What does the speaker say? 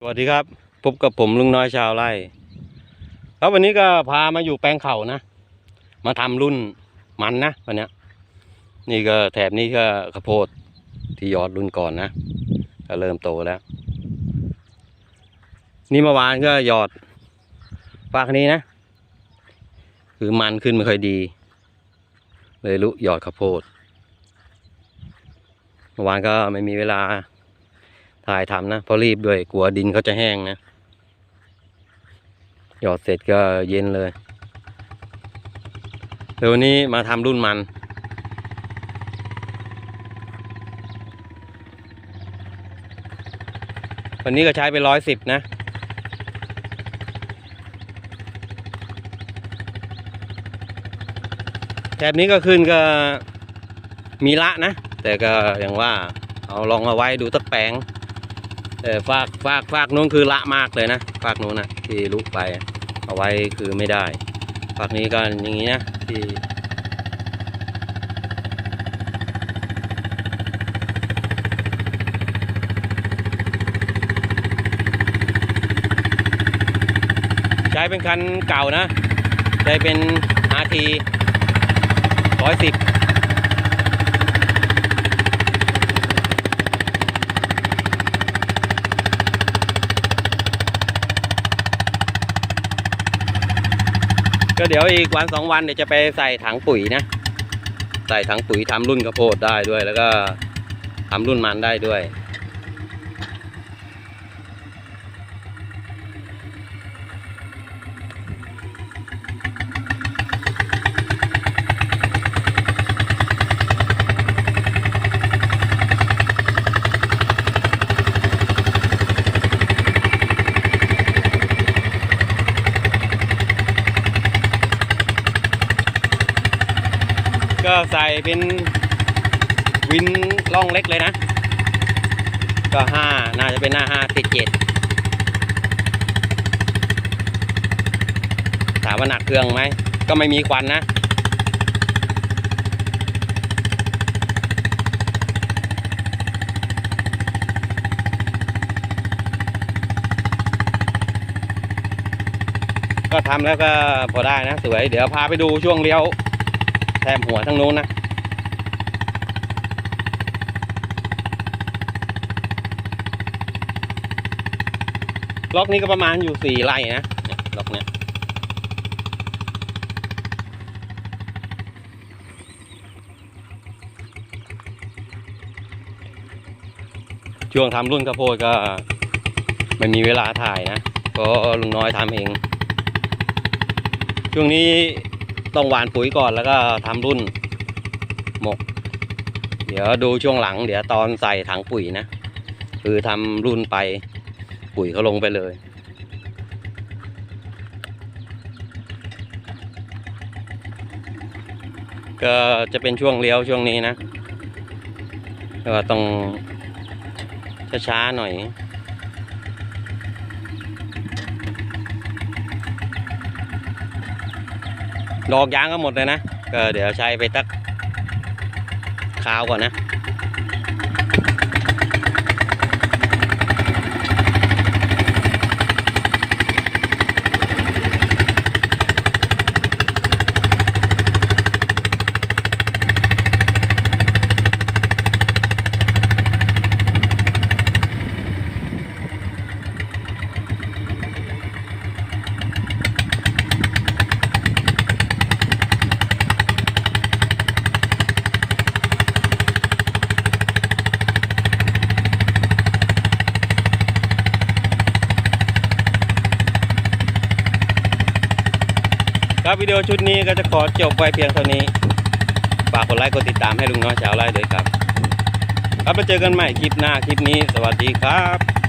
สวัสดีครับพบกับผมลุงน้อยชาวไร่ครับวันนี้ก็พามาอยู่แปลงเขานะมาทำรุ่นมันนะวันนี้นี่ก็แถบนี้ก็ข้าวโพดที่ยอดรุ่นก่อนนะก็เริ่มโตแล้ว นี่เมื่อวานก็ยอดฝากนี้นะ คือมันขึ้นไม่ค่อยดี เลยลุยอดข้าวโพดเมื่อวานก็ไม่มีเวลา ถ่ายทำนะเพราะรีบด้วยกลัวดินเขาจะแห้งนะหยอดเสร็จก็เย็นเลยเดี๋ยวนี้มาทำรุ่นมัน วันนี้ก็ใช้ไปร้อยสิบนะแถบนี้ก็ขึ้นก็มีละนะ แต่ก็อย่างว่าเอาลองเอาไว้ดูสักแปง เออฝากฝากฝากนู้นคือละมากเลยนะฝากนู้นนะที่ลุกไปเอาไว้คือไม่ได้ฝากนี้ก็อย่างนี้นะที่ใช้เป็นคันเก่านะใช้เป็น RT ร้อยสิบ ก็เดี๋ยวอีกวันสองวันเดี๋ยวจะไปใส่ถังปุ๋ยนะ ใส่ถังปุ๋ยทำรุ่นข้าวโพดได้ด้วย แล้วก็ทำรุ่นมันได้ด้วย ก็ใส่เป็นวินล่องเล็กเลยนะ ก็ห้าน่าจะเป็นหน้าห้าติดเจ็ดถามว่าหนักเครื่องไหม ก็ไม่มีควันนะก็ทำแล้วก็พอได้นะ สวย เดี๋ยวพาไปดูช่วงเลี้ยว มหัวทั้งนู้นนะล็อกนี้ก็ประมาณอยู่สี่ไร่นะเนี่ยล็อกเนี้ยช่วงทำรุ่นข้าวโพดก็ไม่มีเวลาถ่ายนะ ก็ลุงน้อยทำเอง ช่วงนี้ ต้องหวานปุ๋ยก่อนแล้วก็ทำรุ่นหมก เดี๋ยวดูช่วงหลัง เดี๋ยวตอนใส่ถังปุ๋ยนะ คือทำรุ่นไปปุ๋ยเขาลงไปเลย ก็จะเป็นช่วงเลี้ยวช่วงนี้นะก็ต้องช้าๆหน่อย ดอกยางก็หมดเลยนะก็เดี๋ยวใช้ไปตักคราวก่อนนะ ครับวิดีโอชุดนี้ก็จะขอจบไว้เพียงเท่านี้ ฝากกดไลค์กดติดตามให้ลุงน้อยชาวไร่ด้วยครับ ครับมาเจอกันใหม่คลิปหน้าคลิปนี้ สวัสดีครับ